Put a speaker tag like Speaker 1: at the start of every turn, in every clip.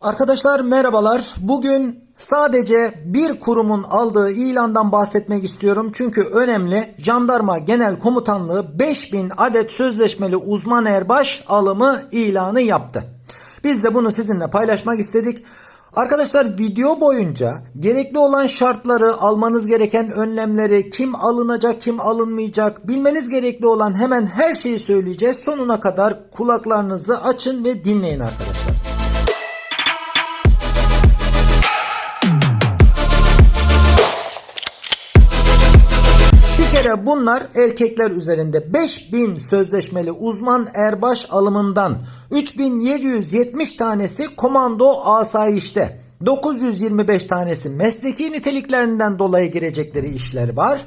Speaker 1: Arkadaşlar merhabalar. Bugün sadece bir kurumun aldığı ilandan bahsetmek istiyorum. Çünkü önemli. Jandarma Genel Komutanlığı 5000 adet sözleşmeli uzman erbaş alımı ilanı yaptı. Biz de bunu sizinle paylaşmak istedik. Arkadaşlar video boyunca gerekli olan şartları, almanız gereken önlemleri, kim alınacak, kim alınmayacak, bilmeniz gerekli olan hemen her şeyi söyleyeceğiz. Sonuna kadar kulaklarınızı açın ve dinleyin arkadaşlar. Kere bunlar erkekler üzerinde 5000 sözleşmeli uzman erbaş alımından 3770 tanesi komando asayişte 925 tanesi mesleki niteliklerinden dolayı girecekleri işler var.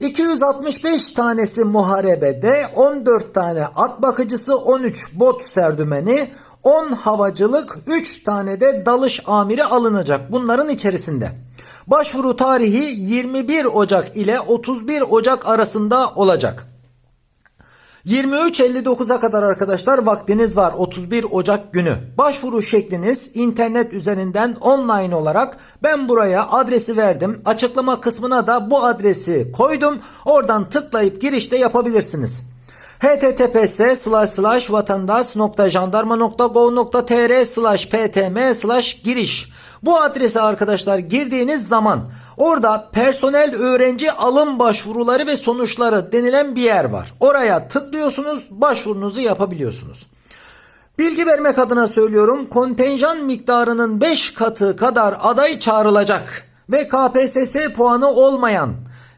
Speaker 1: 265 tanesi muharebede, 14 tane at bakıcısı, 13 bot serdümeni, 10 havacılık, 3 tane de dalış amiri alınacak bunların içerisinde. Başvuru tarihi 21 Ocak ile 31 Ocak arasında olacak. 23.59'a kadar arkadaşlar vaktiniz var 31 Ocak günü. Başvuru şekliniz internet üzerinden online olarak ben buraya adresi verdim. Açıklama kısmına da bu adresi koydum. Oradan tıklayıp girişte yapabilirsiniz. https vatandaş.jandarma.gov.tr ptm giriş bu adrese arkadaşlar girdiğiniz zaman orada personel öğrenci alım başvuruları ve sonuçları denilen bir yer var. Oraya tıklıyorsunuz başvurunuzu yapabiliyorsunuz. Bilgi vermek adına söylüyorum kontenjan miktarının 5 katı kadar aday çağrılacak ve KPSS puanı olmayan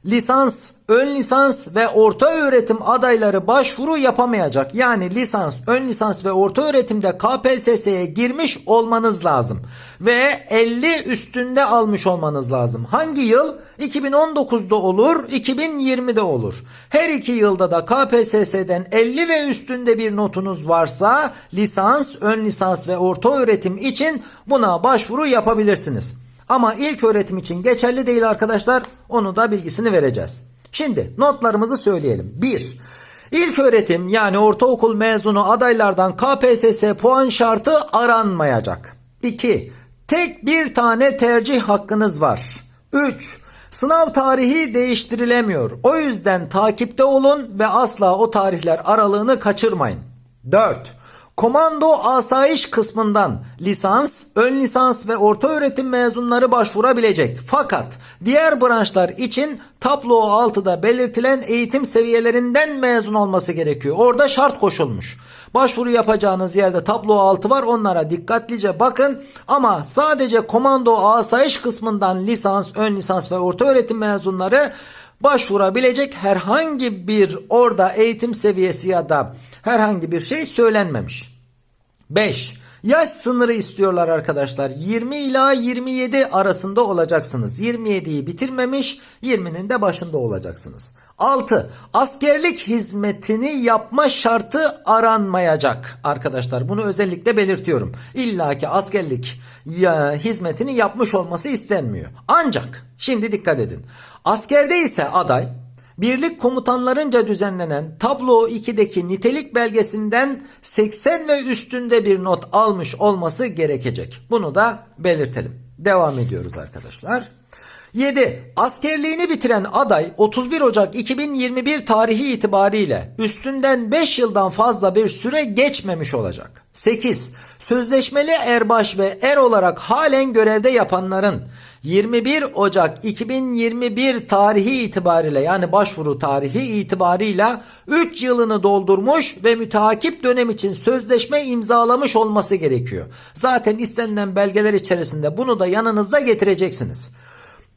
Speaker 1: lisans, ön lisans ve orta öğretim adayları başvuru yapamayacak. Yani lisans, ön lisans ve orta öğretimde KPSS'ye girmiş olmanız lazım. Ve 50 üstünde almış olmanız lazım. Hangi yıl? 2019'da olur, 2020'de olur. Her iki yılda da KPSS'den 50 ve üstünde bir notunuz varsa lisans, ön lisans ve orta öğretim için buna başvuru yapabilirsiniz. Ama ilk öğretim için geçerli değil arkadaşlar. Onu da bilgisini vereceğiz. Şimdi notlarımızı söyleyelim. 1. İlk öğretim yani ortaokul mezunu adaylardan KPSS puan şartı aranmayacak. 2. Tek bir tane tercih hakkınız var. 3. Sınav tarihi değiştirilemiyor. O yüzden takipte olun ve asla o tarihler aralığını kaçırmayın. 4. Komando asayiş kısmından lisans, ön lisans ve orta öğretim mezunları başvurabilecek. Fakat diğer branşlar için tablo 6'da belirtilen eğitim seviyelerinden mezun olması gerekiyor. Orada şart koşulmuş. Başvuru yapacağınız yerde tablo 6 var onlara dikkatlice bakın ama sadece komando asayiş kısmından lisans, ön lisans ve orta öğretim mezunları başvurabilecek herhangi bir orada eğitim seviyesi ya da herhangi bir şey söylenmemiş. 5. Yaş sınırı istiyorlar arkadaşlar. 20 ila 27 arasında olacaksınız. 27'yi bitirmemiş, 20'nin de başında olacaksınız. 6. Askerlik hizmetini yapma şartı aranmayacak arkadaşlar. Bunu özellikle belirtiyorum. İlla ki askerlik ya, hizmetini yapmış olması istenmiyor. Ancak şimdi dikkat edin. Askerde ise aday birlik komutanlarınca düzenlenen tablo 2'deki nitelik belgesinden 80 ve üstünde bir not almış olması gerekecek. Bunu da belirtelim. Devam ediyoruz arkadaşlar. 7. Askerliğini bitiren aday 31 Ocak 2021 tarihi itibariyle üstünden 5 yıldan fazla bir süre geçmemiş olacak. 8. Sözleşmeli erbaş ve er olarak halen görevde yapanların 21 Ocak 2021 tarihi itibariyle yani başvuru tarihi itibarıyla 3 yılını doldurmuş ve müteakip dönem için sözleşme imzalamış olması gerekiyor. Zaten istenilen belgeler içerisinde bunu da yanınızda getireceksiniz.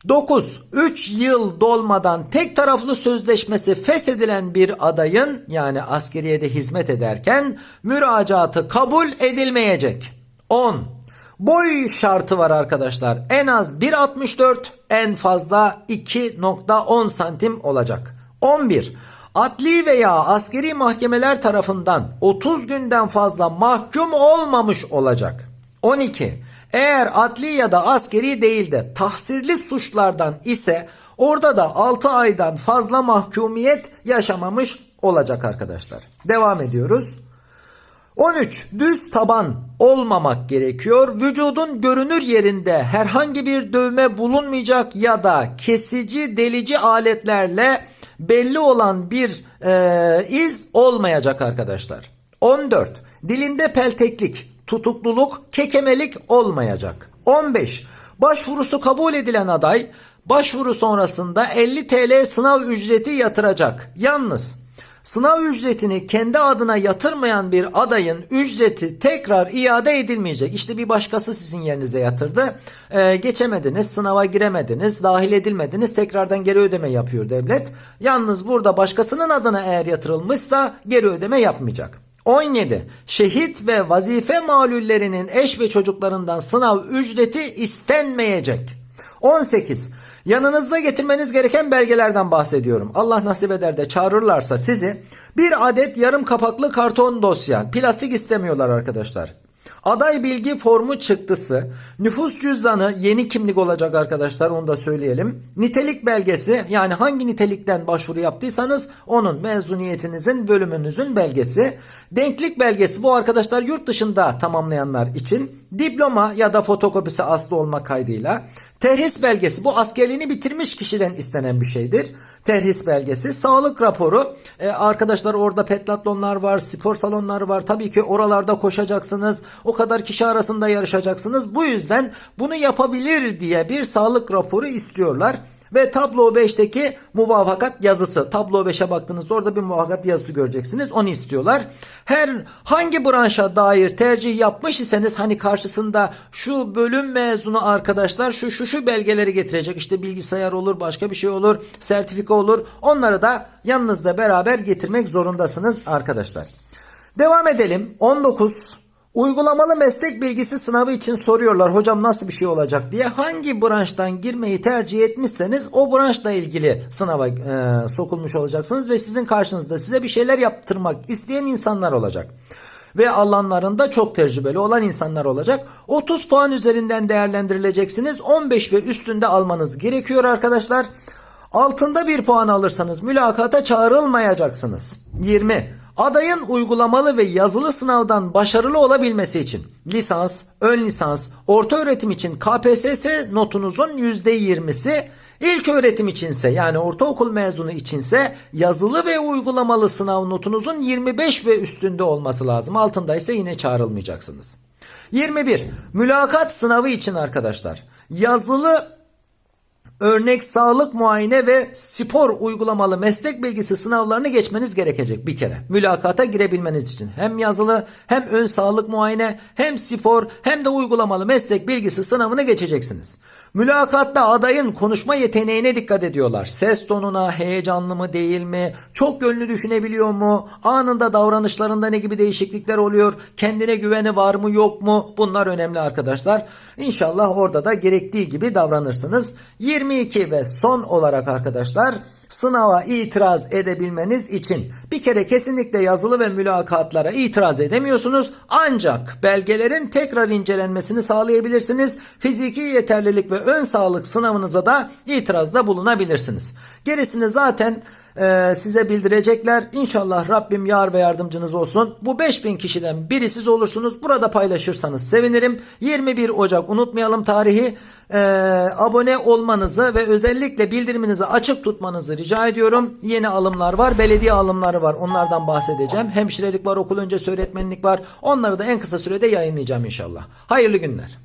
Speaker 1: 9. 3 yıl dolmadan tek taraflı sözleşmesi feshedilen bir adayın yani askeriyede hizmet ederken müracaatı kabul edilmeyecek. 10. Boy şartı var arkadaşlar. En az 1.64 en fazla 2.10 santim olacak. 11. Adli veya askeri mahkemeler tarafından 30 günden fazla mahkum olmamış olacak. 12. Eğer adli ya da askeri değil de tahsirli suçlardan ise orada da 6 aydan fazla mahkumiyet yaşamamış olacak arkadaşlar. Devam ediyoruz. 13. Düz taban olmamak gerekiyor. Vücudun görünür yerinde herhangi bir dövme bulunmayacak ya da kesici delici aletlerle belli olan bir e, iz olmayacak arkadaşlar. 14. Dilinde pelteklik, tutukluluk, kekemelik olmayacak. 15. Başvurusu kabul edilen aday başvuru sonrasında 50 TL sınav ücreti yatıracak. Yalnız Sınav ücretini kendi adına yatırmayan bir adayın ücreti tekrar iade edilmeyecek. İşte bir başkası sizin yerinize yatırdı. Ee, geçemediniz, sınava giremediniz, dahil edilmediniz. Tekrardan geri ödeme yapıyor devlet. Yalnız burada başkasının adına eğer yatırılmışsa geri ödeme yapmayacak. 17. Şehit ve vazife malullerinin eş ve çocuklarından sınav ücreti istenmeyecek. 18. Yanınızda getirmeniz gereken belgelerden bahsediyorum. Allah nasip eder de çağırırlarsa sizi bir adet yarım kapaklı karton dosya. Plastik istemiyorlar arkadaşlar. Aday bilgi formu çıktısı, nüfus cüzdanı yeni kimlik olacak arkadaşlar onu da söyleyelim. Nitelik belgesi yani hangi nitelikten başvuru yaptıysanız onun mezuniyetinizin bölümünüzün belgesi. Denklik belgesi bu arkadaşlar yurt dışında tamamlayanlar için. Diploma ya da fotokopisi aslı olmak kaydıyla. Terhis belgesi bu askerliğini bitirmiş kişiden istenen bir şeydir. Terhis belgesi, sağlık raporu. Ee, arkadaşlar orada petlatlonlar var, spor salonları var. Tabii ki oralarda koşacaksınız. O kadar kişi arasında yarışacaksınız. Bu yüzden bunu yapabilir diye bir sağlık raporu istiyorlar. Ve tablo 5'teki muvafakat yazısı. Tablo 5'e baktığınızda orada bir muvafakat yazısı göreceksiniz. Onu istiyorlar. Her hangi branşa dair tercih yapmış iseniz hani karşısında şu bölüm mezunu arkadaşlar şu şu şu belgeleri getirecek. İşte bilgisayar olur, başka bir şey olur, sertifika olur. Onları da yanınızda beraber getirmek zorundasınız arkadaşlar. Devam edelim. 19 Uygulamalı meslek bilgisi sınavı için soruyorlar hocam nasıl bir şey olacak diye. Hangi branştan girmeyi tercih etmişseniz o branşla ilgili sınava e, sokulmuş olacaksınız ve sizin karşınızda size bir şeyler yaptırmak isteyen insanlar olacak. Ve alanlarında çok tecrübeli olan insanlar olacak. 30 puan üzerinden değerlendirileceksiniz. 15 ve üstünde almanız gerekiyor arkadaşlar. Altında bir puan alırsanız mülakata çağrılmayacaksınız. 20. Adayın uygulamalı ve yazılı sınavdan başarılı olabilmesi için lisans, ön lisans, orta öğretim için KPSS notunuzun %20'si, ilk öğretim içinse yani ortaokul mezunu içinse yazılı ve uygulamalı sınav notunuzun 25 ve üstünde olması lazım. Altındaysa yine çağrılmayacaksınız. 21. Mülakat sınavı için arkadaşlar yazılı örnek sağlık muayene ve spor uygulamalı meslek bilgisi sınavlarını geçmeniz gerekecek bir kere. Mülakata girebilmeniz için hem yazılı hem ön sağlık muayene hem spor hem de uygulamalı meslek bilgisi sınavını geçeceksiniz. Mülakatta adayın konuşma yeteneğine dikkat ediyorlar. Ses tonuna, heyecanlı mı değil mi, çok yönlü düşünebiliyor mu, anında davranışlarında ne gibi değişiklikler oluyor, kendine güveni var mı yok mu bunlar önemli arkadaşlar. İnşallah orada da gerektiği gibi davranırsınız. 22 ve son olarak arkadaşlar sınava itiraz edebilmeniz için bir kere kesinlikle yazılı ve mülakatlara itiraz edemiyorsunuz. Ancak belgelerin tekrar incelenmesini sağlayabilirsiniz. Fiziki yeterlilik ve ön sağlık sınavınıza da itirazda bulunabilirsiniz. Gerisini zaten e, size bildirecekler. İnşallah Rabbim yar ve yardımcınız olsun. Bu 5000 kişiden biri siz olursunuz. Burada paylaşırsanız sevinirim. 21 Ocak unutmayalım tarihi. E, abone olmanızı ve özellikle bildiriminizi açık tutmanızı rica ediyorum. Yeni alımlar var. Belediye alımları var. Onlardan bahsedeceğim. Hemşirelik var, okul öncesi öğretmenlik var. Onları da en kısa sürede yayınlayacağım inşallah. Hayırlı günler.